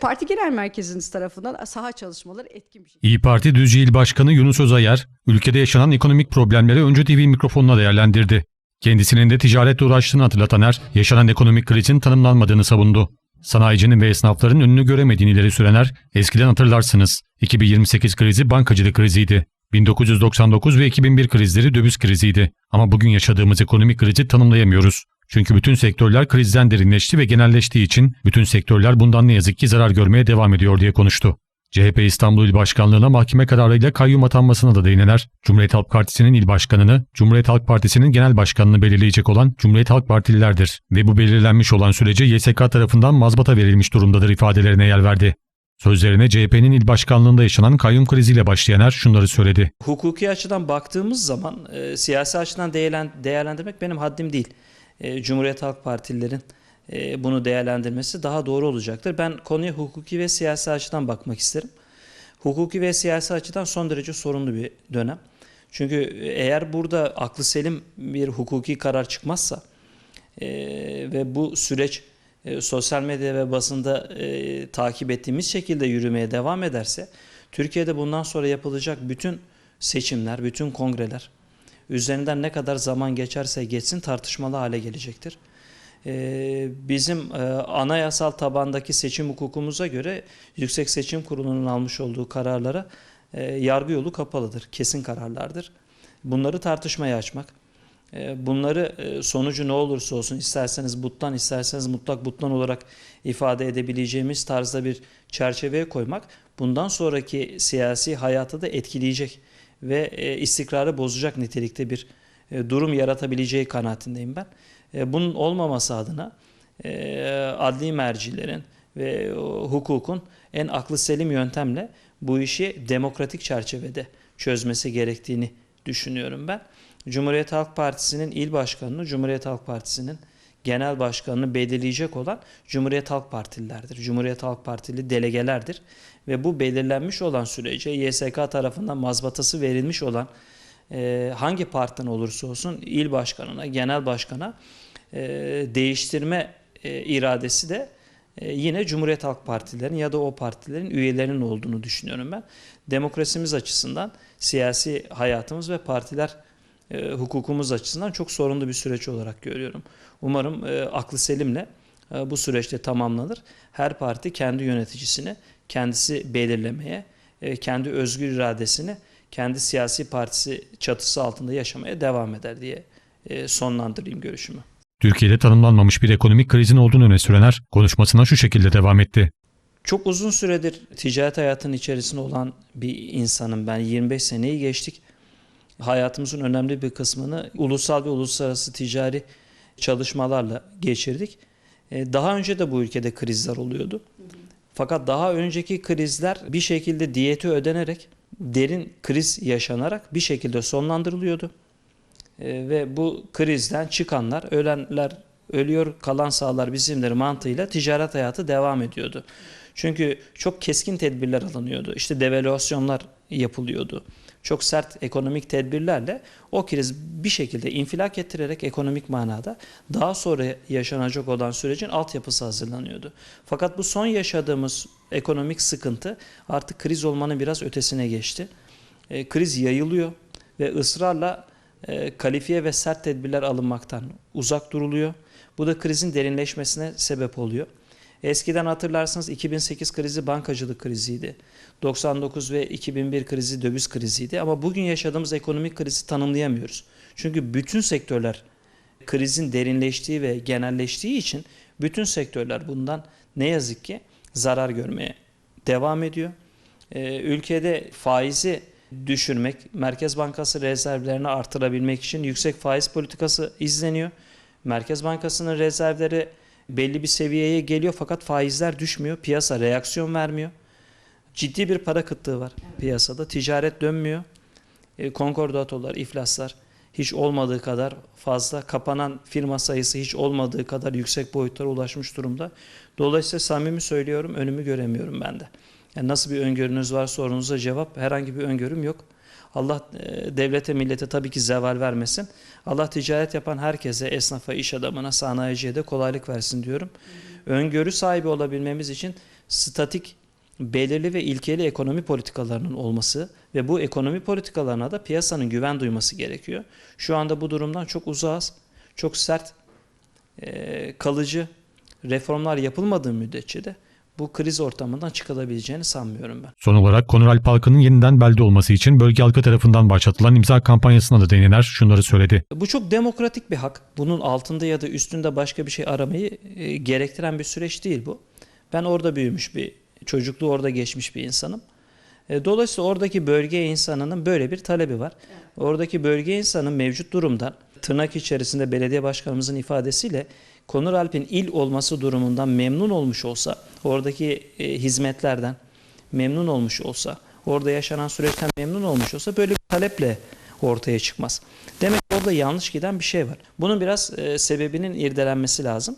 Parti genel merkeziniz tarafından saha çalışmaları etkin bir şekilde. İyi Parti Düzce İl Başkanı Yunus Özayer, ülkede yaşanan ekonomik problemleri Öncü TV mikrofonuna değerlendirdi. Kendisinin de ticaretle uğraştığını hatırlatan Er, yaşanan ekonomik krizin tanımlanmadığını savundu. Sanayicinin ve esnafların önünü göremediğini ileri sürenler, eskiden hatırlarsınız, 2028 krizi bankacılık kriziydi. 1999 ve 2001 krizleri döviz kriziydi. Ama bugün yaşadığımız ekonomik krizi tanımlayamıyoruz. Çünkü bütün sektörler krizden derinleşti ve genelleştiği için bütün sektörler bundan ne yazık ki zarar görmeye devam ediyor diye konuştu. CHP İstanbul İl Başkanlığı'na mahkeme kararıyla kayyum atanmasına da değineler, Cumhuriyet Halk Partisi'nin il başkanını, Cumhuriyet Halk Partisi'nin genel başkanını belirleyecek olan Cumhuriyet Halk Partililerdir ve bu belirlenmiş olan sürece YSK tarafından mazbata verilmiş durumdadır ifadelerine yer verdi. Sözlerine CHP'nin il başkanlığında yaşanan kayyum kriziyle başlayan Er şunları söyledi. Hukuki açıdan baktığımız zaman e, siyasi açıdan değerlen- değerlendirmek benim haddim değil. E, Cumhuriyet Halk Partililerin e, bunu değerlendirmesi daha doğru olacaktır. Ben konuya hukuki ve siyasi açıdan bakmak isterim. Hukuki ve siyasi açıdan son derece sorunlu bir dönem. Çünkü eğer burada aklı selim bir hukuki karar çıkmazsa e, ve bu süreç e, sosyal medya ve basında e, takip ettiğimiz şekilde yürümeye devam ederse Türkiye'de bundan sonra yapılacak bütün seçimler, bütün kongreler üzerinden ne kadar zaman geçerse geçsin tartışmalı hale gelecektir. E, bizim e, anayasal tabandaki seçim hukukumuza göre Yüksek Seçim Kurulu'nun almış olduğu kararlara e, yargı yolu kapalıdır, kesin kararlardır. Bunları tartışmaya açmak, e, Bunları e, sonucu ne olursa olsun isterseniz butlan isterseniz mutlak butlan olarak ifade edebileceğimiz tarzda bir çerçeveye koymak bundan sonraki siyasi hayatı da etkileyecek ve e, istikrarı bozacak nitelikte bir e, durum yaratabileceği kanaatindeyim ben. E, Bunun olmaması adına adli mercilerin ve hukukun en aklı selim yöntemle bu işi demokratik çerçevede çözmesi gerektiğini düşünüyorum ben. Cumhuriyet Halk Partisi'nin il başkanını, Cumhuriyet Halk Partisi'nin genel başkanını belirleyecek olan Cumhuriyet Halk Partililerdir. Cumhuriyet Halk Partili delegelerdir. Ve bu belirlenmiş olan sürece YSK tarafından mazbatası verilmiş olan e, hangi partiden olursa olsun il başkanına, genel başkana e, değiştirme e, iradesi de e, yine Cumhuriyet Halk Partilerin ya da o partilerin üyelerinin olduğunu düşünüyorum ben. Demokrasimiz açısından, siyasi hayatımız ve partiler e, hukukumuz açısından çok sorunlu bir süreç olarak görüyorum. Umarım e, aklı selimle e, bu süreçte tamamlanır. Her parti kendi yöneticisini kendisi belirlemeye, e, kendi özgür iradesini kendi siyasi partisi çatısı altında yaşamaya devam eder diye e, sonlandırayım görüşümü. Türkiye'de tanımlanmamış bir ekonomik krizin olduğunu öne sürenler konuşmasına şu şekilde devam etti. Çok uzun süredir ticaret hayatının içerisinde olan bir insanım ben. 25 seneyi geçtik. Hayatımızın önemli bir kısmını ulusal ve uluslararası ticari çalışmalarla geçirdik. E, Daha önce de bu ülkede krizler oluyordu. Fakat daha önceki krizler bir şekilde diyeti ödenerek, derin kriz yaşanarak bir şekilde sonlandırılıyordu. E, Ve bu krizden çıkanlar, ölenler ölüyor, kalan sağlar bizimdir mantığıyla ticaret hayatı devam ediyordu. Çünkü çok keskin tedbirler alınıyordu. İşte devalüasyonlar yapılıyordu. Çok sert ekonomik tedbirlerle o kriz bir şekilde infilak ettirerek ekonomik manada daha sonra yaşanacak olan sürecin altyapısı hazırlanıyordu. Fakat bu son yaşadığımız ekonomik sıkıntı artık kriz olmanın biraz ötesine geçti. E, kriz yayılıyor ve ısrarla e, kalifiye ve sert tedbirler alınmaktan uzak duruluyor. Bu da krizin derinleşmesine sebep oluyor. Eskiden hatırlarsınız 2008 krizi bankacılık kriziydi. 99 ve 2001 krizi döviz kriziydi ama bugün yaşadığımız ekonomik krizi tanımlayamıyoruz. Çünkü bütün sektörler krizin derinleştiği ve genelleştiği için bütün sektörler bundan ne yazık ki zarar görmeye devam ediyor. Ee, ülkede faizi düşürmek, Merkez Bankası rezervlerini artırabilmek için yüksek faiz politikası izleniyor. Merkez Bankası'nın rezervleri belli bir seviyeye geliyor fakat faizler düşmüyor. Piyasa reaksiyon vermiyor. Ciddi bir para kıtlığı var piyasada. Ticaret dönmüyor. E, konkordatolar, iflaslar hiç olmadığı kadar fazla. Kapanan firma sayısı hiç olmadığı kadar yüksek boyutlara ulaşmış durumda. Dolayısıyla samimi söylüyorum önümü göremiyorum ben de. Yani nasıl bir öngörünüz var sorunuza cevap herhangi bir öngörüm yok. Allah e, devlete millete tabii ki zeval vermesin. Allah ticaret yapan herkese, esnafa, iş adamına, sanayiciye de kolaylık versin diyorum. Öngörü sahibi olabilmemiz için statik, belirli ve ilkeli ekonomi politikalarının olması ve bu ekonomi politikalarına da piyasanın güven duyması gerekiyor. Şu anda bu durumdan çok uzağız. Çok sert, e, kalıcı reformlar yapılmadığı müddetçe de bu kriz ortamından çıkılabileceğini sanmıyorum ben. Son olarak Konur Alp Halkı'nın yeniden belde olması için bölge halkı tarafından başlatılan imza kampanyasına da değinen Er şunları söyledi. Bu çok demokratik bir hak. Bunun altında ya da üstünde başka bir şey aramayı e, gerektiren bir süreç değil bu. Ben orada büyümüş bir, çocukluğu orada geçmiş bir insanım. E, Dolayısıyla oradaki bölge insanının böyle bir talebi var. Oradaki bölge insanın mevcut durumdan tırnak içerisinde belediye başkanımızın ifadesiyle Konur Alp'in il olması durumundan memnun olmuş olsa, oradaki e, hizmetlerden memnun olmuş olsa, orada yaşanan süreçten memnun olmuş olsa böyle bir taleple ortaya çıkmaz. Demek orada yanlış giden bir şey var. Bunun biraz e, sebebinin irdelenmesi lazım.